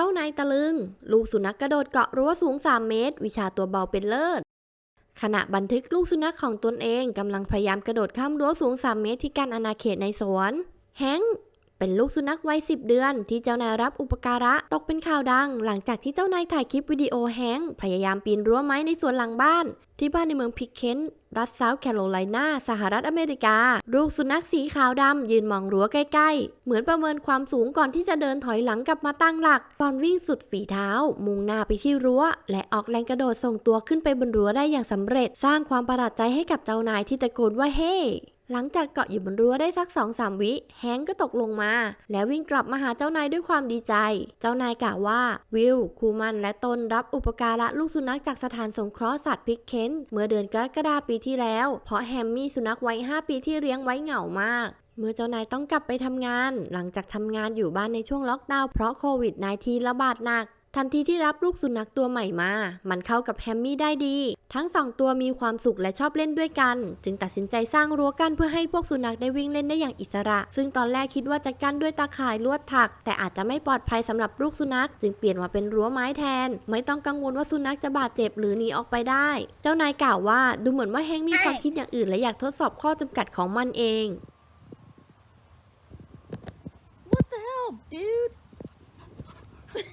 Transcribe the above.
จ้านายตะลึง ลูกสุนัขกระโดดเกาะรั้วสูง 3 เมตร วิชาตัวเบาเป็นเลิศ ขณะบันทึกลูกสุนัขของตนเองกำลังพยายามกระโดดข้ามรั้วสูง 3 เมตรที่กั้นอาณาเขตในสวน แฮง เป็นลูกสุนัขวัย 10 เดือน ที่เจ้านายรับอุปการะตกเป็นข่าวดัง หลังจากที่เจ้านายถ่ายคลิปวิดีโอแฮงพยายามปีนรั้วไม้ในสวนหลังบ้าน ที่บ้านในเมืองพิกเคนรัฐเซาท์แคโรไลนาสหรัฐอเมริกา ลูกสุนัขสีขาวดำ ยืนมองรั้วใกล้ๆ เหมือนประเมินความสูงก่อนที่จะเดินถอยหลังกลับมาตั้งหลักก่อนวิ่งสุดฝีเท้า มุ่งหน้าไปที่รั้ว และออกแรงกระโดดส่งตัวขึ้นไปบนรั้วได้อย่างสำเร็จ สร้างความประหลาดใจให้กับเจ้านายที่ตะโกนว่าเฮ้ หลังจากเกาะอยู่บนรั้วได้สักสองสามวิ แฮงก์ก็ตกลงมา แล้ววิ่งกลับมาหาเจ้านายด้วยความดีใจ เจ้านายกล่าวว่า วิลคูมันและตนรับอุปการะลูกสุนัขจากสถานสงเคราะห์สัตว์พิกเคนเมื่อเดือนกรกฎาปีที่แล้ว เพราะแฮมมี่สุนัขวัย5ปีที่เลี้ยงไว้เหงามากเมื่อเจ้านายต้องกลับไปทำงาน หลังจากทำงานอยู่บ้านในช่วงล็อกดาวน์เพราะโควิด -19 ระบาดหนัก ทันทีที่รับลูกสุนัขตัวใหม่มา มันเข้ากับแฮมมี่ได้ดี ทั้งสองตัวมีความสุขและชอบเล่นด้วยกัน จึงตัดสินใจสร้างรั้วกั้นเพื่อให้พวกสุนัขได้วิ่งเล่นได้อย่างอิสระ ซึ่งตอนแรกคิดว่าจะกั้นด้วยตาข่ายลวดถัก แต่อาจจะไม่ปลอดภัยสำหรับลูกสุนัข จึงเปลี่ยนมาเป็นรั้วไม้แทน ไม่ต้องกังวลว่าสุนัขจะบาดเจ็บหรือหนีออกไปได้ เจ้านายกล่าวว่าดูเหมือนว่าแฮงมีความคิดอย่างอื่น และอยากทดสอบข้อจำกัดของมันเอง What the hell, dude?